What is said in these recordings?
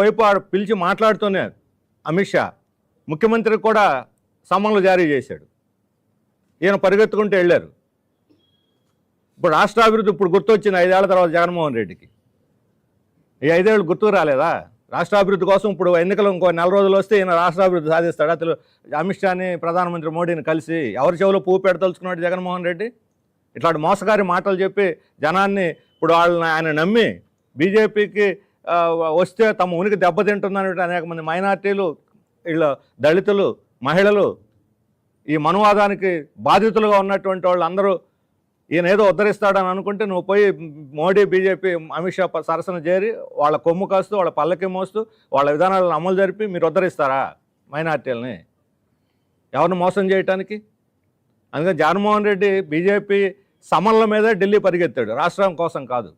వైపు ఆడు పిలిచి మాట్లాడుతూనే అమిత్ షా ముఖ్యమంత్రికి కూడా సమన్లు జారీ చేశాడు. ఈయన పరిగెత్తుకుంటూ వెళ్ళారు. ఇప్పుడు రాష్ట్ర అభివృద్ధి ఇప్పుడు గుర్తొచ్చింది ఐదేళ్ళ తర్వాత జగన్మోహన్ రెడ్డికి. ఈ ఐదేళ్ళు గుర్తుకు రాలేదా? రాష్ట్ర అభివృద్ధి కోసం ఇప్పుడు ఎన్నికలు ఇంకో నెల రోజులు వస్తే ఈయన రాష్ట్ర అభివృద్ధి సాధిస్తాడా. తెలు అమిత్ షాని ప్రధానమంత్రి మోడీని కలిసి ఎవరి చెవులో పువ్వు పెడతలుచుకున్నాడు జగన్మోహన్ రెడ్డి? ఇట్లాంటి మోసగారి మాటలు చెప్పి జనాన్ని ఇప్పుడు వాళ్ళని ఆయన నమ్మి బీజేపీకి వస్తే తమ ఉనికి దెబ్బతింటుందని అనేక మంది మైనార్టీలు వీళ్ళ దళితులు మహిళలు ఈ మనువాదానికి బాధితులుగా ఉన్నటువంటి వాళ్ళు అందరూ ఈయన ఏదో ఉద్ధరిస్తాడని అనుకుంటే నువ్వు పోయి మోడీ బీజేపీ అమిత్ షా సరసన చేరి వాళ్ళ కొమ్ము కాస్తూ వాళ్ళ పల్లకి మోస్తూ వాళ్ళ విధానాలను అమలు జరిపి మీరు ఉద్ధరిస్తారా మైనార్టీలని? ఎవరిని మోసం చేయటానికి? అందుకని జగన్మోహన్ రెడ్డి బీజేపీ సమన్ల మీద ఢిల్లీ పరిగెత్తాడు. రాష్ట్రం కోసం కాదు.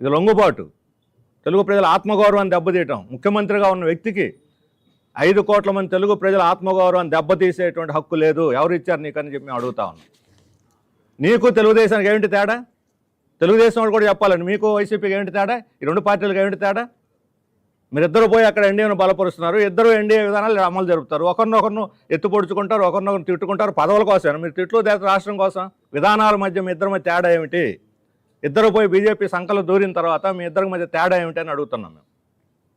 ఇది లొంగుబాటు. తెలుగు ప్రజల ఆత్మగౌరవాన్ని దెబ్బతీయటం. ముఖ్యమంత్రిగా ఉన్న వ్యక్తికి ఐదు కోట్ల మంది తెలుగు ప్రజల ఆత్మగౌరవాన్ని దెబ్బతీసేటువంటి హక్కు లేదు. ఎవరు ఇచ్చారు నీకని చెప్పి మేము అడుగుతా ఉన్నాం. నీకు తెలుగుదేశానికి ఏమిటి తేడా? తెలుగుదేశం వాళ్ళు కూడా చెప్పాలండి. మీకు వైసీపీకి ఏమిటి తేడా? ఈ రెండు పార్టీలకు ఏమిటి తేడా? మీరిద్దరు పోయి అక్కడ ఎన్డీఏను బలపరుస్తున్నారు. ఇద్దరు ఎన్డీఏ విధానాలు అమలు జరుపుతారు. ఒకరినొకరిను ఎత్తుపొడుచుకుంటారు ఒకరినొకరిని ఒకరినొకరు తిట్టుకుంటారు. పదవుల కోసం మీరు తిట్లు దేశ రాష్ట్రం కోసం విధానాల మధ్య మీ ఇద్దరి మధ్య తేడా ఏమిటి? ఇద్దరు పోయి బీజేపీ సంకలు దూరిన తర్వాత మీ ఇద్దరికి మధ్య తేడా ఏమిటని అడుగుతున్నాను అడుగుతున్నాం మేము.